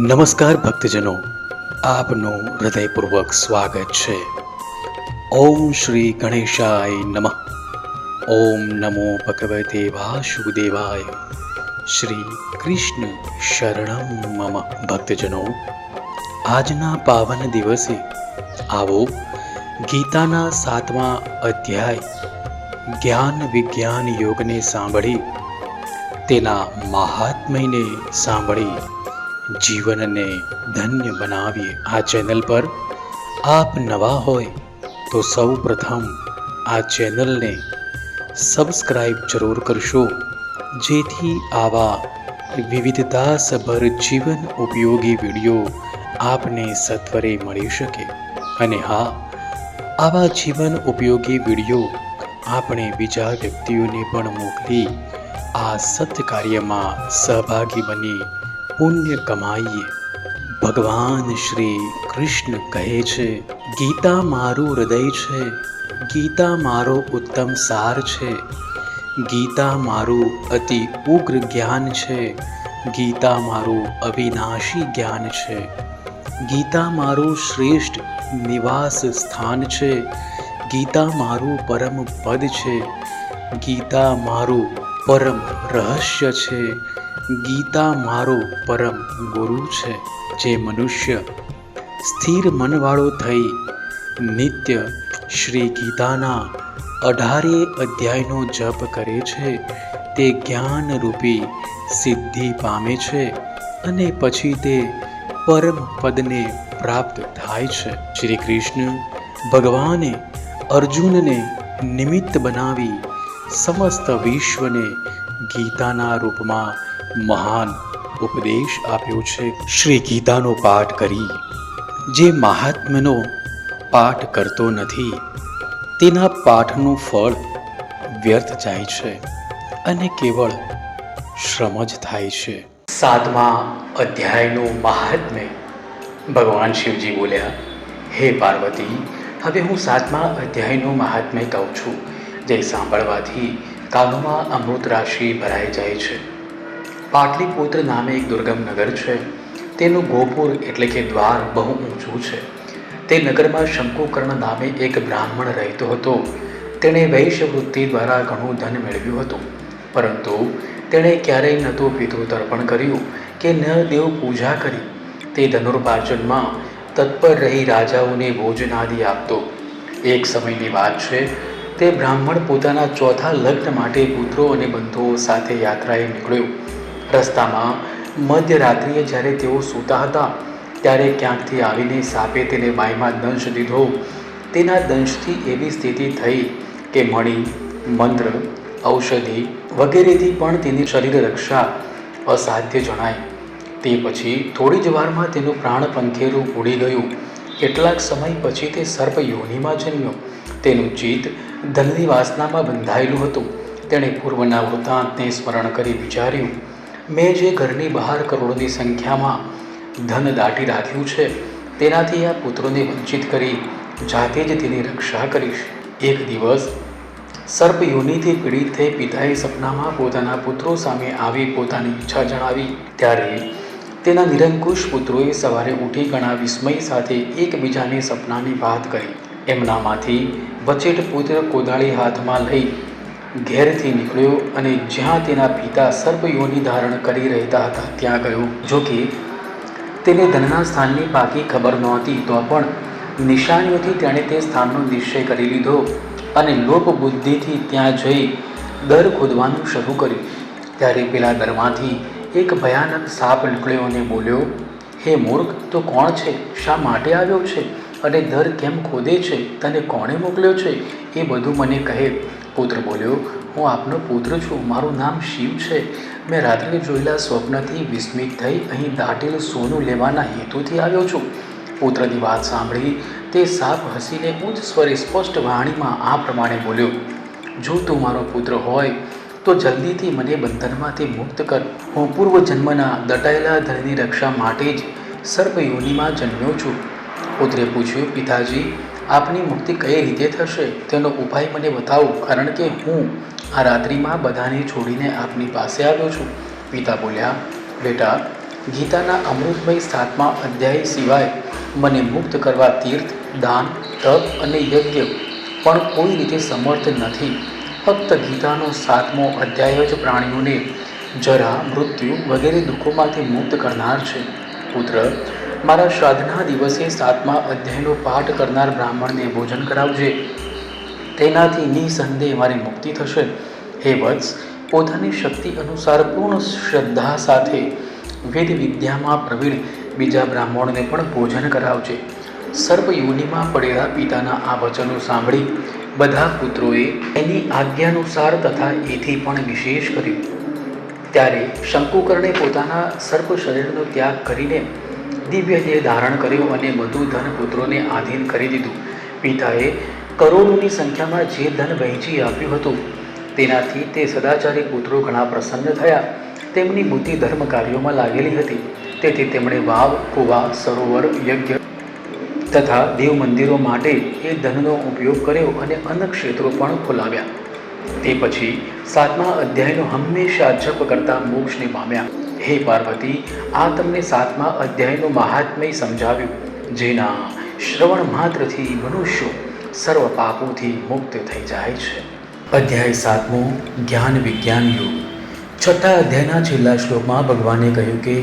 નમસ્કાર ભક્તજનો, આપનું હૃદયપૂર્વક સ્વાગત છે. ઓમ શ્રી ગણેશાય નમઃ. ઓમ નમો ભગવતે વાસુદેવાય. શ્રી કૃષ્ણ શરણમ મમ. ભક્તજનો, આજના પાવન દિવસે આવો ગીતાના સાતમા અધ્યાય, જ્ઞાન વિજ્ઞાન યોગને સાંભળી, તેના મહાત્મ્યને સાંભળી જીવનને ધન્ય બનાવીએ આ ચેનલ પર. આપ નવા હોય તો સૌ પ્રથમ આ ચેનલને સબસ્ક્રાઈબ જરૂર કરશો, જેથી આવા વિવિધતાસભર જીવન ઉપયોગી વીડિયો આપને સત્વરે મળી શકે. અને હા, આવા જીવન ઉપયોગી વીડિયો આપણે બીજા વ્યક્તિઓને પણ મોકલી આ સત્ય કાર્યમાં સહભાગી બની પુણ્ય કમાઈએ. ભગવાન શ્રી કૃષ્ણ કહે છે, ગીતા મારું હૃદય છે, ગીતા મારો ઉત્તમ સાર છે, ગીતા મારું અતિ ઉગ્ર જ્ઞાન છે, ગીતા મારું અવિનાશી જ્ઞાન છે, ગીતા મારું શ્રેષ્ઠ નિવાસ સ્થાન છે, ગીતા મારું પરમ પદ છે, ગીતા મારું પરમ રહસ્ય છે ગીતા મારો પરમ ગુરુ છે, જે મનુષ્ય સ્થિર મનવાળો થઈ નિત્ય શ્રી ગીતાના અઢારે અધ્યાયનો જપ કરે છે, તે જ્ઞાનરૂપી સિદ્ધિ પામે છે અને પછી તે પરમ પદને પ્રાપ્ત થાય છે. શ્રી કૃષ્ણ ભગવાને અર્જુનને નિમિત્ત બનાવી સમસ્ત વિશ્વને ગીતાના રૂપમાં મહાન ઉપદેશ આપ્યો છે. શ્રી ગીતાનો પાઠ કરી. જે મહાત્મ્યનો પાઠ કરતો નથી, તેના પાઠનું ફળ વ્યર્થ જાય છે અને કેવળ શ્રમ જ થાય છે. સાતમા અધ્યાયનું મહાત્મ્ય. ભગવાન શિવજી બોલ્યા, હે પાર્વતી, હવે હું સાતમા અધ્યાયનું મહાત્મ્ય કહું છું. જે સાંભળવાથી કાનોમાં અમૃત રાશિ ભરાઈ જાય છે. પાટલીપુત્ર નામે એક દુર્ગમ નગર છે. તેનું ગોપુર એટલે કે દ્વાર બહુ ઊંચું છે. તે નગરમાં શંકુકર્ણ નામે એક બ્રાહ્મણ રહેતો હતો. તેણે વૈશ્યવૃત્તિ દ્વારા ઘણું ધન મેળવ્યું હતું. પરંતુ તેણે ક્યારેય ન તો તર્પણ કર્યું કે ન દેવ પૂજા કરી. તે ધનુર્પાર્જનમાં તત્પર રહી રાજાઓને ભોજનાદિ આપતો. એક સમયની વાત છે, તે બ્રાહ્મણ પોતાના ચોથા લગ્ન માટે પુત્રો અને બંધુઓ સાથે યાત્રાએ નીકળ્યો. રસ્તામાં મધ્યરાત્રિએ જ્યારે તેઓ સૂતા હતા, ત્યારે ક્યાંકથી આવીને સાપે તેને બાઈમાં દંશ દીધો. તેના દંશથી એવી સ્થિતિ થઈ કે મણી, મંત્ર, ઔષધિ વગેરેથી પણ તેની શરીર રક્ષા અસાધ્ય જણાય. તે પછી થોડી જ વારમાં તેનું પ્રાણ પંખેરું ઉડી ગયું. કેટલાક સમય પછી તે સર્પ યોનિમાં જન્મ્યો. તેનું ચિત્ત ધનની વાસનામાં બંધાયેલું હતું. તેણે પૂર્વના વૃત્તાંતને સ્મરણ કરી વિચાર્યું મેં જે ઘરની બહાર કરોડોની સંખ્યામાં ધન દાટી રાખ્યું છે, તેનાથી આ પુત્રોને વંચિત કરી જાતે જ તેની રક્ષા કરીશ. એક દિવસ, સર્પ યોનિથી પીડિત થઈ પિતાએ સપનામાં પોતાના પુત્રો સામે આવી પોતાની ઈચ્છા જણાવી. ત્યારે તેના નિરંકુશ પુત્રોએ સવારે ઉઠી ઘણા વિસ્મય સાથે એકબીજાને સપનાની વાત કરી એમનામાંથી વચેટ પુત્ર કોદાળી હાથમાં લઈ ઘેરથી નીકળ્યો અને જ્યાં તેના પિતા સર્પયોની ધારણ કરી રહેતા હતા, ત્યાં ગયો. જોકે તેને ધનના સ્થાનની પાકી ખબર નહોતી, તો પણ નિશાનીઓથી તેણે તે સ્થાનનો નિશ્ચય કરી લીધો અને લોપ બુદ્ધિથી ત્યાં જઈ દર ખોદવાનું શરૂ કર્યું. ત્યારે પેલા દરમાંથી એક ભયાનક સાપ નીકળ્યો અને બોલ્યો, હે મૂર્ખ, તો કોણ છે? શા માટે આવ્યો છે? અને દર કેમ ખોદે છે? તને કોણે મોકલ્યો છે? એ બધું મને કહે. પુત્ર બોલ્યો, હું આપનો પુત્ર છું, મારું નામ શિવ છે. મેં રાત્રે જોયેલા સ્વપ્નથી વિસ્મિત થઈ અહીં દાટેલ સોનું લેવાના હેતુથી આવ્યો છું. પુત્રની વાત સાંભળી તે સાપ હસીને ઉચ્ચ સ્વરે સ્પષ્ટ વાણીમાં આ પ્રમાણે બોલ્યો, જો તું મારો પુત્ર હોય, તો જલ્દીથી મને બંધનમાંથી મુક્ત કર. હું પૂર્વ જન્મના દટાયેલા ધનની રક્ષા માટે જ સર્પયોનીમાં જન્મ્યો છું. પુત્રે પૂછ્યું, પિતાજી આપની મુક્તિ કઈ રીતે થશે તેનો ઉપાય મને બતાવો, કારણ કે હું આ રાત્રિમાં બધાને છોડીને આપની પાસે આવ્યો છું. પિતા બોલ્યા, બેટા, ગીતાના અમૃતમય સાતમા અધ્યાય સિવાય મને મુક્ત કરવા તીર્થ, દાન, તપ અને યજ્ઞ પણ કોઈ રીતે સમર્થ નથી. ફક્ત ગીતાનો સાતમો અધ્યાય જ પ્રાણીઓને જરા મૃત્યુ વગેરે દુઃખોમાંથી મુક્ત કરનાર છે. પુત્ર મારા શ્રાદ્ધના દિવસે સાતમા અધ્યાયનો પાઠ કરનાર બ્રાહ્મણને ભોજન કરાવજે. તેનાથી નિસંદેહ મારી મુક્તિ થશે. હે વત્સ, પોતાની શક્તિ અનુસાર પૂર્ણ શ્રદ્ધા સાથે વેદ વિદ્યામાં પ્રવીણ બીજા બ્રાહ્મણને પણ ભોજન કરાવજે. સર્પ યોનિમાં પડેલા પિતાના આ વચનો સાંભળી બધા પુત્રોએ એની આજ્ઞાનુસાર તથા એથી પણ વિશેષ કર્યું. ત્યારે શંકુકર્ણે પોતાના સર્પ શરીરનો ત્યાગ કરીને દિવ્ય દેહ ધારણ કર્યો અને બધું ધન પુત્રોને આધીન કરી દીધું. પિતાએ કરોડોની સંખ્યામાં જે ધન વહેંચી આપ્યું હતું, તેનાથી તે સદાચારી પુત્રો ઘણા પ્રસન્ન થયા. તેમની બુદ્ધિ ધર્મ કાર્યોમાં લાગેલી હતી. તેથી તેમણે વાવ, કુવા, સરોવર, યજ્ઞ તથા દેવ મંદિરો માટે એ ધનનો ઉપયોગ કર્યો અને અન્ય ક્ષેત્રો પણ ખોલાવ્યા. તે પછી સાતમા અધ્યાયનો હંમેશા જપ કરતા મોક્ષને પામ્યા. હે પાર્વતી, આ તમને સાતમા અધ્યાયનું મહાત્મય સમજાવ્યું, જેના શ્રવણ માત્રથી મનુષ્યો સર્વ પાપોથી મુક્ત થઈ જાય છે. અધ્યાય સાતમો, જ્ઞાન વિજ્ઞાન યુગ છઠ્ઠા અધ્યાયના છેલ્લા શ્લોકમાં ભગવાને કહ્યું કે,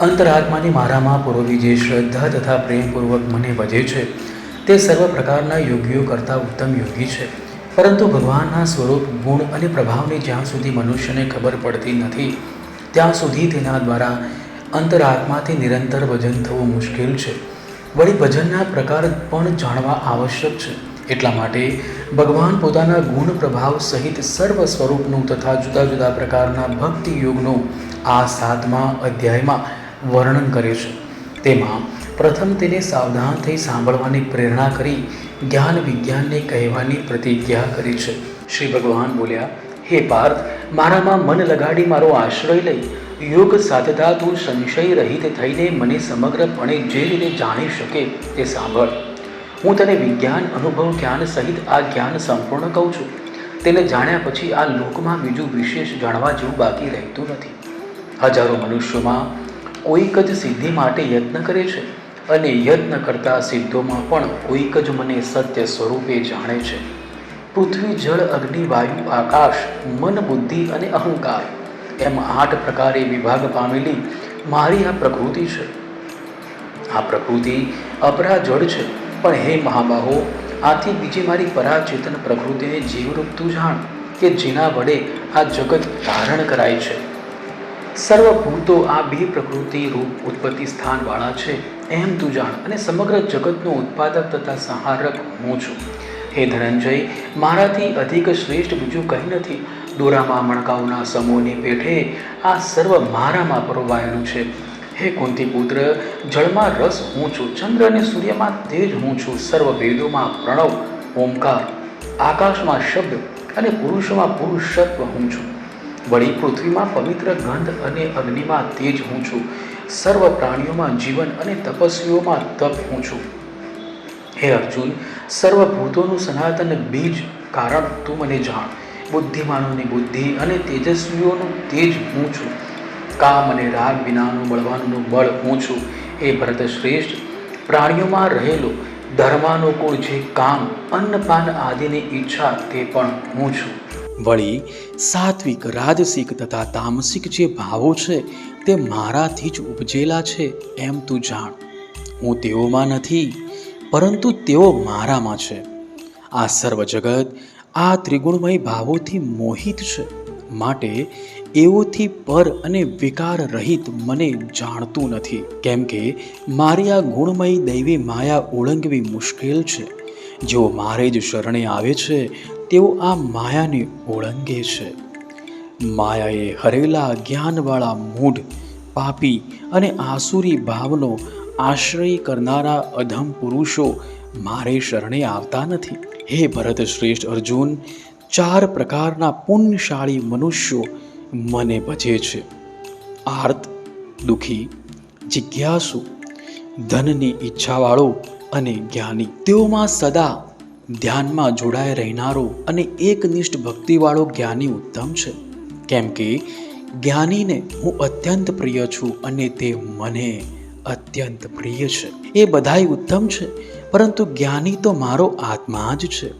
અંતરાત્માની મારામાં પૂરવી જે શ્રદ્ધા તથા પ્રેમપૂર્વક મને ભજે છે, તે સર્વ પ્રકારના યોગીઓ કરતાં ઉત્તમ યોગી છે. પરંતુ ભગવાનના સ્વરૂપ, ગુણ અને પ્રભાવની જ્યાં સુધી મનુષ્યને ખબર પડતી નથી ત્યાં સુધી તેના દ્વારા અંતરાત્માથી નિરંતર ભજન થવું મુશ્કેલ છે. વળી ભજનના પ્રકાર પણ જાણવા આવશ્યક છે. એટલા માટે ભગવાન પોતાના ગુણ પ્રભાવ સહિત સર્વ સ્વરૂપનું તથા જુદા જુદા પ્રકારના ભક્તિ યોગનું આ સાતમા અધ્યાયમાં વર્ણન કરે છે. તેમાં પ્રથમ તેને સાવધાન થઈ સાંભળવાની પ્રેરણા કરી જ્ઞાન વિજ્ઞાનને કહેવાની પ્રતિજ્ઞા કરી છે. શ્રી ભગવાન બોલ્યા હે પાર્થ, મારામાં મન લગાડી મારો આશ્રય લઈ. યોગ સાધતા તું સંશય રહિત થઈને મને સમગ્રપણે જે રીતે જાણી શકે, તે સાંભળ. હું તને વિજ્ઞાન, અનુભવ, જ્ઞાન સહિત આ જ્ઞાન સંપૂર્ણ કહું છું. તેને જાણ્યા પછી આ લોકમાં બીજું વિશેષ જાણવા જેવું બાકી રહેતું નથી. હજારો મનુષ્યોમાં કોઈક જ સિદ્ધિ માટે યત્ન કરે છે અને યત્ન કરતા સિદ્ધોમાં પણ કોઈક જ મને સત્ય સ્વરૂપે જાણે છે. પૃથ્વી, જળ, અગ્નિ, વાયુ, આકાશ, મન, બુદ્ધિ અને અહંકાર. એમ આઠ પ્રકારે વિભાગ પામેલી મારી આ પ્રકૃતિ છે. આ પ્રકૃતિ અપરા જળ છે. પણ હે મહાબાહો, આથી બીજી મારી પરાચેતન પ્રકૃતિને જીવરૂપ તું જાણ કે જેના વડે આ જગત ધારણ કરાય છે. સર્વભૂતો આ બે પ્રકૃતિ રૂપ ઉત્પત્તિ સ્થાનવાળા છે. એમ તું જાણ અને સમગ્ર જગતનો ઉત્પાદક તથા સંહારક હું છું. હે ધનંજય, મારાથી અધિક શ્રેષ્ઠ બીજું કંઈ નથી. દોરામાં મણકાઓના સમૂહની પેઠે આ સર્વ મારામાં પરોવાયેલું છે. હે કુંતી પુત્ર જળમાં રસ હું છું, ચંદ્ર અને સૂર્યમાં તેજ હું છું, સર્વ વેદોમાં પ્રણવ, ઓમકાર, આકાશમાં શબ્દ અને પુરુષોમાં પુરુષત્વ હું છું. વળી પૃથ્વીમાં પવિત્ર ગંધ અને અગ્નિમાં તેજ હું છું. સર્વ પ્રાણીઓમાં જીવન અને તપસ્વીઓમાં તપ હું છું. હે અર્જુન સર્વભૂતોનું સનાતન બીજ કારણ તું મને જાણ. બુદ્ધિમાનોની બુદ્ધિ અને તેજસ્વીઓનું તેજ હું છું. કામ અને રાગ વિનાનું બળવાનનું બળ હું છું. એ ભરત શ્રેષ્ઠ, પ્રાણીઓમાં રહેલો ધર્માનુકૂળ જે કામ, અન્નપાન આદિની ઈચ્છા તે પણ હું છું. વળી, સાત્વિક, રાજસિક તથા તામસિક જે ભાવો છે, તે મારાથી જ ઉપજેલા છે એમ તું જાણ. હું તેઓમાં નથી પરંતુ તેઓ મારામાં છે. આ સર્વ જગત આ ત્રિગુણમય ભાવોથી મોહિત છે. માટે એઓથી પર અને વિકાર રહિત મને જાણતું નથી. કેમ કે મારી આ ગુણમય દૈવી માયા ઓળંગવી મુશ્કેલ છે. જેઓ મારે જ શરણે આવે છે, તેઓ આ માયાને ઓળંગે છે. માયાએ હરેલા જ્ઞાનવાળા મૂઢ, પાપી અને આસુરી ભાવનો આશ્રય કરનારા અધમ પુરુષો મારે શરણે આવતા નથી. હે ભરત શ્રેષ્ઠ અર્જુન, ચાર પ્રકારના પુણ્યશાળી મનુષ્યો મને ભજે છે. આર્ત, દુઃખી, જિજ્ઞાસુ, ધનની ઈચ્છાવાળો અને જ્ઞાની. તેઓમાં સદા ધ્યાનમાં જોડાઈ રહેનારો અને એકનિષ્ઠ ભક્તિવાળો જ્ઞાની ઉત્તમ છે. કેમ કે જ્ઞાનીને હું અત્યંત પ્રિય છું અને તે મને અત્યંત પ્રિય છે. એ બધાય ઉત્તમ છે. પરંતુ જ્ઞાની તો મારો આત્મા જ છે.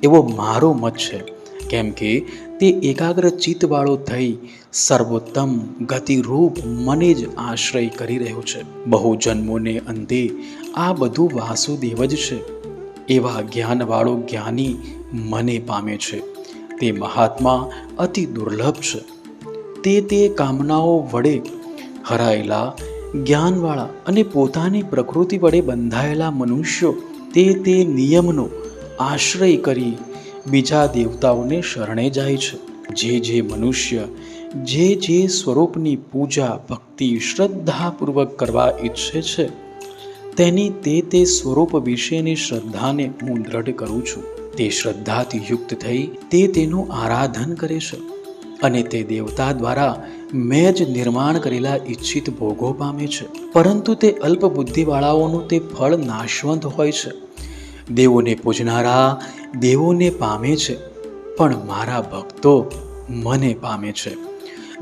એવો મારો મત છે. કેમ કે તે એકાગ્ર ચિત્તવાળો થઈ સર્વોત્તમ ગતિરૂપ મને જ આશ્રય કરી રહ્યો છે. બહુ જન્મોને અંતે આ બધું વાસુદેવ જ છે. એવા જ્ઞાનવાળો જ્ઞાની મને પામે છે. તે મહાત્મા અતિ દુર્લભ છે. તે તે કામનાઓ વડે હરાયેલા જ્ઞાનવાળા અને પોતાની પ્રકૃતિ વડે બંધાયેલા મનુષ્યો તે તે નિયમનો આશ્રય કરી બીજા દેવતાઓને શરણે જાય છે. જે જે મનુષ્ય જે જે સ્વરૂપની પૂજા, ભક્તિ, શ્રદ્ધાપૂર્વક કરવા ઈચ્છે છે, તેની તે તે સ્વરૂપ વિશેની શ્રદ્ધાને હું દ્રઢ કરું છું. તે શ્રદ્ધાથી યુક્ત થઈ તે તેનું આરાધન કરે છે અને તે દેવતા દ્વારા મેં જ નિર્માણ કરેલા ઈચ્છિત ભોગો પામે છે. પરંતુ તે અલ્પ બુદ્ધિવાળાઓનું તે ફળ નાશવંત હોય છે. દેવોને પૂજનારા દેવોને પામે છે, પણ મારા ભક્તો મને પામે છે.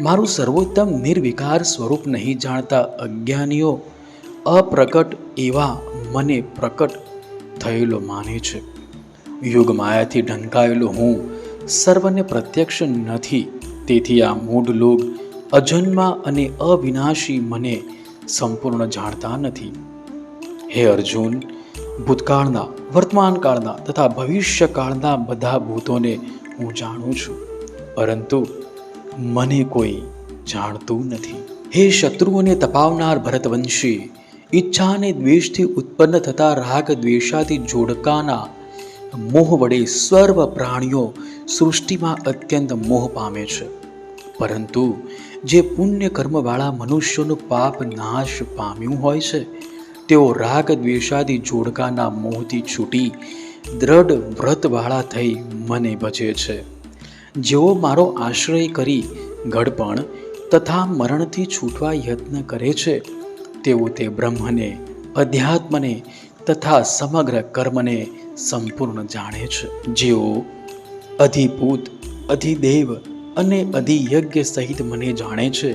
મારું સર્વોત્તમ નિર્વિકાર સ્વરૂપ નહીં જાણતા અજ્ઞાનીઓ અપ્રકટ એવા મને પ્રકટ થયેલો માને છે. યુગ માયાથી ઢંકાયેલો હું સર્વને પ્રત્યક્ષ નથી. તેથી આ મૂઢ લોક અજન્મા અને અવિનાશી મને સંપૂર્ણ જાણતા નથી. હે અર્જુન, ભૂતકાળના, વર્તમાનકાળના તથા ભવિષ્યકાળના બધા ભૂતોને હું જાણું છું. પરંતુ મને કોઈ જાણતું નથી. હે શત્રુઓને તપાવનાર ભરતવંશી ઈચ્છા અને દ્વેષથી ઉત્પન્ન થતા રાગ દ્વેષાથી જોડકાના મોહ વડે સર્વ પ્રાણીઓ સૃષ્ટિમાં અત્યંત મોહ પામે છે. પરંતુ જે પુણ્ય કર્મવાળા મનુષ્યનું પાપ નાશ પામ્યું હોય છે, તેઓ રાગ દ્વેષાદી જોડકાના મોહથી છૂટી દ્રઢ વ્રતવાળા થઈ મને ભજે છે. જેઓ મારો આશ્રય કરી ગડપણ તથા મરણથી છૂટવા યત્ન કરે છે, તેઓ તે બ્રહ્મને, અધ્યાત્મને તથા સમગ્ર કર્મને સંપૂર્ણ જાણે છે. જેઓ અધિભૂત, અધિદેવ અને અધિયજ્ઞ સહિત મને જાણે છે,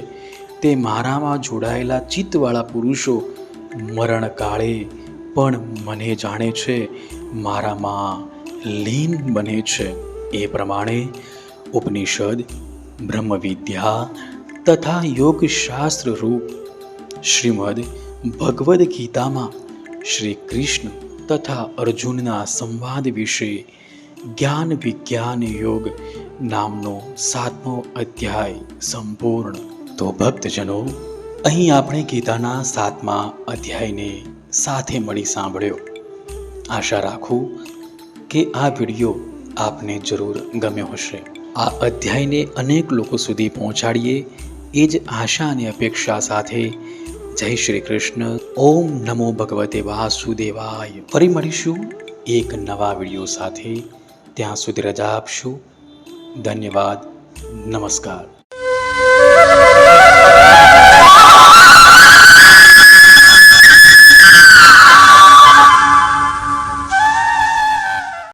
તે મારામાં જોડાયેલા ચિત્તવાળા પુરુષો મરણકાળે પણ મને જાણે છે, મારામાં લીન બને છે. એ પ્રમાણે ઉપનિષદ, બ્રહ્મવિદ્યા તથા યોગશાસ્ત્ર રૂપ શ્રીમદ ભગવદ્ ગીતામાં શ્રી કૃષ્ણ તથા અર્જુનના સંવાદ વિશે જ્ઞાન વિજ્ઞાન યોગ નામનો સાતમો અધ્યાય સંપૂર્ણ. તો ભક્તજનો, અહીં આપણે ગીતાના સાતમા અધ્યાયને સાથે મળી સાંભળ્યો. આશા રાખું કે આ વીડિયો આપને જરૂર ગમ્યો હશે. આ અધ્યાયને અનેક લોકો સુધી પહોંચાડીએ એ જ આશા અને અપેક્ષા સાથે જય શ્રી કૃષ્ણ. ઓમ નમો ભગવતે વાસુદેવાય. ફરી મળીશું એક નવા વીડિયો સાથે. ત્યાં સુધી રજા આપશું. ધન્યવાદ નમસ્કાર